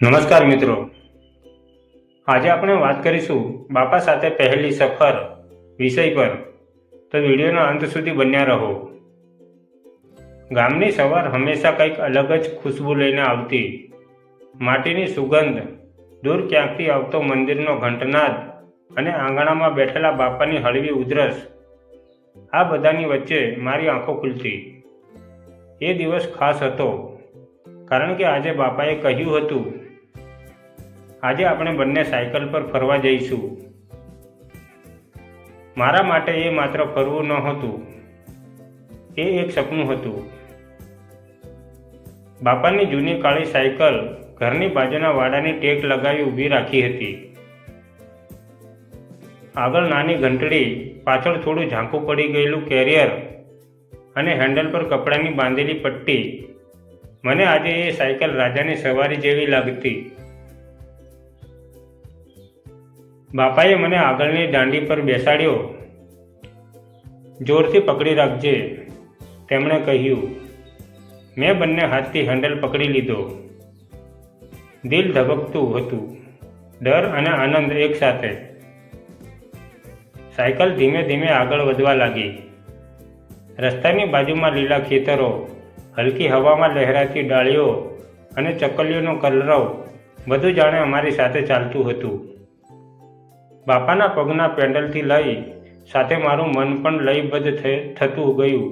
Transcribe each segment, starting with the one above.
નમસ્કાર મિત્રો. આજે આપણે વાત કરીશું બાપા સાથે પહેલી સફર વિષય પર. તો વિડીયોના અંત સુધી બન્યા રહો. ગામની સવાર હંમેશા કંઈક અલગ જ ખુશ્બુ લઈને આવતી. માટીની સુગંધ દૂર ક્યાંકથી આવતો મંદિરનો ઘંટનાદ અને આંગણામાં બેઠેલા બાપાની હળવી ઉધરસ. આ બધાની વચ્ચે મારી આંખો ખુલતી. એ દિવસ ખાસ હતો. કારણ કે આજે બાપાએ કહ્યું હતું આજે આપણે બંને સાયકલ પર ફરવા જઈશું. મારા માટે એ માત્ર ફરવું નહોતું, એ એક સપનું હતું. બાપાની જૂની કાળી સાયકલ ઘરની બાજુના વાડાની ટેક લગાવી ઊભી રાખી હતી. આગળ નાની ઘંટડી, પાછળ થોડું ઝાંખું પડી ગયેલું કેરિયર અને હેન્ડલ પર કપડાની બાંધેલી પટ્ટી. મને આજે એ સાયકલ રાજાની સવારી જેવી લાગતી. બાપાએ મને આગળની દાંડી પર બેસાડ્યો. જોરથી પકડી રાખજે, તેમણે કહ્યું. મેં બંને હાથથી હેન્ડલ પકડી લીધો. દિલ ધબકતું હતું, ડર અને આનંદ એકસાથે સાયકલ ધીમે ધીમે આગળ વધવા લાગી. રસ્તાની બાજુમાં લીલા ખેતરો, હલકી હવામાં લહેરાતી ડાળીઓ અને ચકલીઓનો કલરવ બધું જાણે અમારી સાથે ચાલતું હતું. બાપાના પગના પેન્ડલથી લઈ સાથે મારું મન પણ લયબદ્ધ થતું ગયું.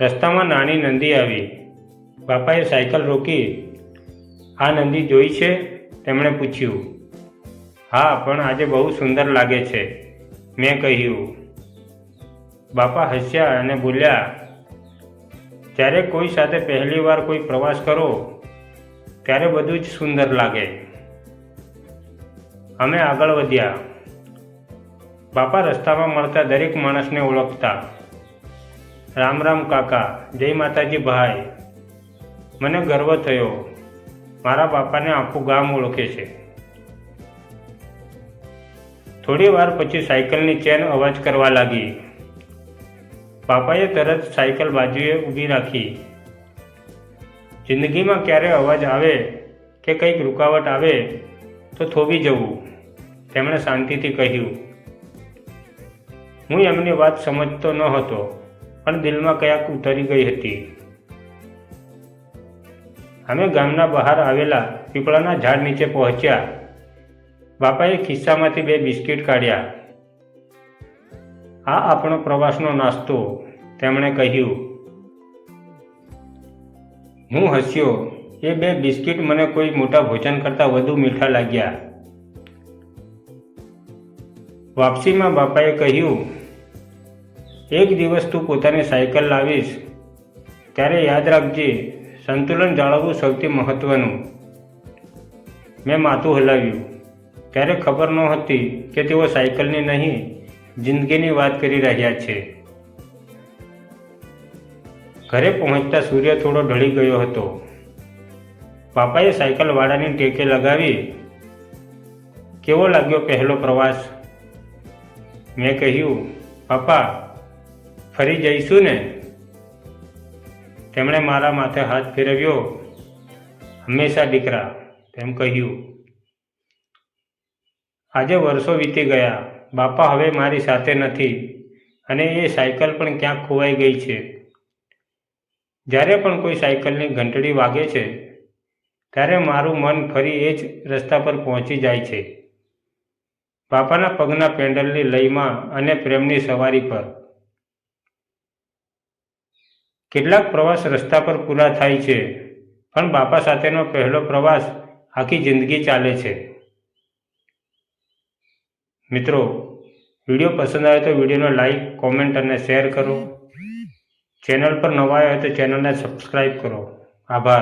રસ્તામાં નાની નંદી આવી. બાપાએ સાયકલ રોકી. આ નંદી જોઈ છે? તેમણે પૂછ્યું. હા, પણ આજે બહુ સુંદર લાગે છે, મેં કહ્યું. બાપા હસ્યા અને બોલ્યા, જ્યારે કોઈ સાથે પહેલીવાર કોઈ પ્રવાસ કરો, ત્યારે બધું જ સુંદર લાગે. અમે આગળ વધ્યા. બાપા રસ્તામાં મળતા દરેક માણસને ઓળખતા. રામ રામ કાકા, જય માતાજી ભાઈ. મને ગર્વ થયો. મારા બાપાને આખું ગામ ઓળખે છે. થોડી વાર પછી સાયકલની ચેન અવાજ કરવા લાગી. પાપાએ તરત સાયકલ બાજુએ ઊભી રાખી. જિંદગીમાં ક્યારે અવાજ આવે કે કંઈક રૂકાવટ આવે, તો થોભી જવું. તેમણે શાંતિથી કહ્યું, હું એમની વાત સમજતો ન હતો, પણ દિલમાં કયાક ઉતરી ગઈ હતી. અમે ગામના બહાર આવેલા પીપળાના ઝાડ નીચે પહોંચ્યા. બાપાએ ખિસ્સામાંથી બે બિસ્કિટ કાઢ્યા. આ આપણો પ્રવાસનો નાસ્તો, તેમણે કહ્યું. હું હસ્યો. એ બે બિસ્કિટ મને કોઈ મોટા ભોજન કરતાં વધુ મીઠા લાગ્યા. વાપસીમાં બાપાએ કહ્યું, એક દિવસ તું પોતાની સાયકલ લાવીશ. ત્યારે યાદ રાખજે, સંતુલન જાળવવું સૌથી મહત્ત્વનું મેં માથું હલાવ્યું. ત્યારે ખબર નહોતી કે તેઓ સાયકલની નહીં, જિંદગીની વાત કરી રહ્યા છે. ઘરે પહોંચતા સૂર્ય થોડો ઢળી ગયો હતો. પાપાએ સાયકલવાળાની ટેકે લગાવી. કેવો લાગ્યો પહેલો પ્રવાસ? મેં કહ્યું, પપ્પા, ફરી જઈશું ને? તેમણે મારા માથે હાથ ફેરવ્યો. હંમેશા દીકરા, તેમ કહ્યું. આજે વર્ષો વીતી ગયા. બાપા હવે મારી સાથે નથી અને એ સાયકલ પણ ક્યાંક ખોવાઈ ગઈ છે. જ્યારે પણ કોઈ સાયકલની ઘંટડી વાગે છે, ત્યારે મારું મન ફરી એ જ રસ્તા પર પહોંચી જાય છે. બાપાના પગના પેન્ડલની લયમાં અને પ્રેમની સવારી પર. કેટલાક પ્રવાસ રસ્તા પર પૂરા થાય છે, પણ બાપા સાથેનો પહેલો પ્રવાસ આખી જિંદગી ચાલે છે. મિત્રો, વીડિયો પસંદ આવે તો વિડીયોને લાઈક, કોમેન્ટ અને શેર કરો. ચેનલ પર નવા આવ્યા તો ચેનલને સબસ્ક્રાઈબ કરો. આભાર.